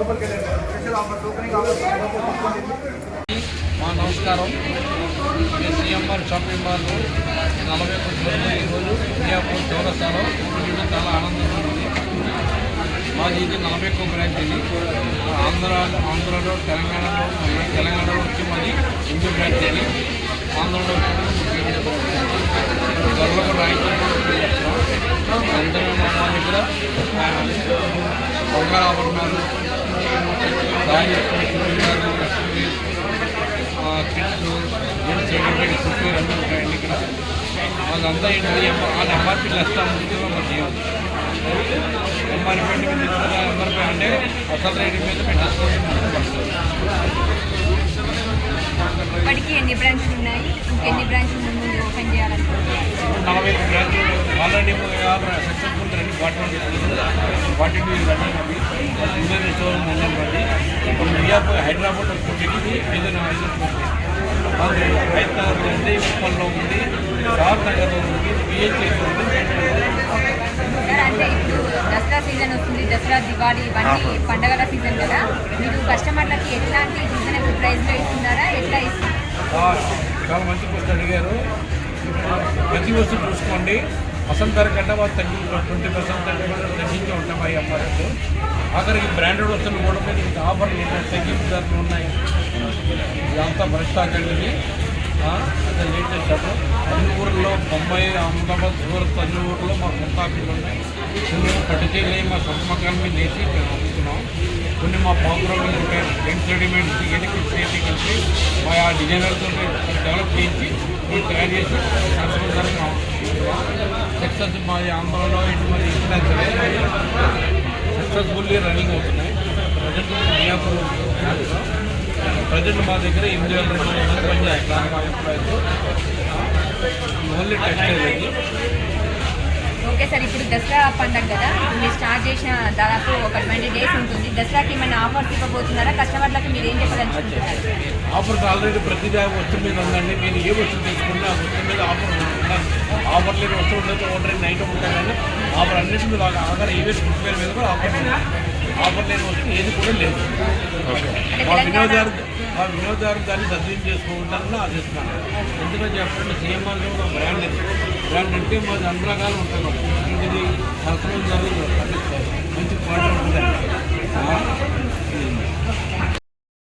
మా నమస్కారం. CMR shopping mall నలభై ఒకటి ఈరోజు ఇండియాపూర్ చౌరస్తాలో చాలా ఆనందంగా ఉంది. మాది ఇది నలభై ఒక్క బ్రాంచ్ ఇది. ఆంధ్ర ఆంధ్రలో తెలంగాణలో తెలంగాణలో వచ్చి మాది ఎనిమిది బ్రాంచ్ ఇది. ఆంధ్రలో త్వరలో కూడా కిట్స్ సర్టిఫికేట్ అన్నీ ఉంటాయండి ఇక్కడ వాళ్ళంతా ఏంటి ఆ ఎంఆర్పీలు ఇస్తాం ముందుగా మరి చేయాలి ఎంఆర్పీ ఎంఆర్పీ అంటే అసలు రేటు మీద ఇప్పటికీ ఎన్ని బ్రాంచ్లు ఉన్నాయి? ఎన్ని బ్రాంచ్లు ముందు ఓపెన్ చేయాలనుకుంటున్నారు? నలభై బ్రాంచ్లు. Already section running forty one forty two running అవి ఇండియన్ షోరూమ్ ఉందని బట్టి ఇప్పుడు మియాపూర్ హైదరాబాద్ వచ్చేటికి మాకు హైదరాబాద్ ఉంది ఉప్పల్లో ఉంది. షాద్ నగర్లో ఉంది. పిహెచ్ఎస్ ఉంది. దసరా సీజన్ వస్తుంది. దసరా దివాళీ ఇవన్నీ పండగల సీజన్ కదా. మీరు కస్టమర్లకి ఎట్లాంటి రీజనబుల్ ప్రైస్లో ఇస్తున్నారా? ఎట్లా ఇస్తున్నారు? చాలా మంచి క్వశ్చన్ అడిగారు. ప్రతి వస్తువు చూసుకోండి. అసలు ధర కంటే వాళ్ళు తగ్గి ట్వంటీ పర్సెంట్ థర్టీ పర్సెంట్ తగ్గించి ఉంటాం అవి అమ్మాయి ఆఖరికి బ్రాండెడ్ వస్తువులు కూడా మీద ఇంకా ఆఫర్లు ఉన్నాయి తగ్గింపు ధరలు ఉన్నాయి. ఇదంతా ఫ్రెష్ స్టాక్ అండి ఇది ఆ, అదే లేటెస్ట్ అన్ని ఊర్లో బొంబాయి అహ్మదాబాద్ సూరత్ అన్ని ఊర్లో మా సొంత ఆఫీసులు ఉన్నాయి. కొన్ని పట్టుచీరలు మా సొంత మకాల మీద వేసి మేము అమ్ముతున్నాం. కొన్ని మా పాత్రలు ఉంటాయి రెడీమేడ్స్ ఏది చేసి కలిసి మా డిజైనర్తో డెవలప్ చేయించి మేము తయారు చేసి సంస్కృతానికి సక్సెస్ మాది ఆంధ్రలో ఇటు మరి ఇంటర్నేషనల్ సక్సెస్ఫుల్లీ రన్నింగ్ అవుతున్నాయి ప్రజెంట్ మియాపూర్ ప్రజెంట్ మా దగ్గర ఎనిమిది వేల రెండు వందల పనిచేయాలి మా ఎంప్లాయీస్ ఓన్లీ టెక్స్టైల్ అది okay sir ఇప్పుడు దసరా పండగ కదా మీరు స్టార్ట్ చేసిన దాదాపు ఒక ట్వంటీ డేస్ ఉంటుంది. దసరాకి ఏమైనా ఆఫర్స్ ఇవ్వబోతున్నారా? కస్టమర్లకు మీరు ఏం చెప్పదలుచుకుంటున్నారు? ఆఫర్స్ ఆల్రెడీ ప్రతి వస్తువు మీద ఉందండి. మీరు ఏ వస్తువు తీసుకున్నా వస్తువు మీద ఆఫర్ ఉండాలి ఆఫర్ లేని వస్తువు ఉండదు. ఆర్డర్ నైట్ ఉంటాయి ఆఫర్ అన్నిటి మీద ఆఫర్ ఏవే ఫుడ్ వేర్ మీద కూడా ఆఫర్ ఆఫర్ లేని వస్తువు ఏది కూడా లేదు. మా వినోదారు మా వినోదారు దాన్ని సద్వినియోగం చేసుకుంటారని ఆశిస్తున్నాను ఎందుకంటే చెప్పండి ఒక బ్రాండ్ బ్రాండ్ అంటే మాది అన్ని రకాలు ఉంటాయి. ఇది సరసమైన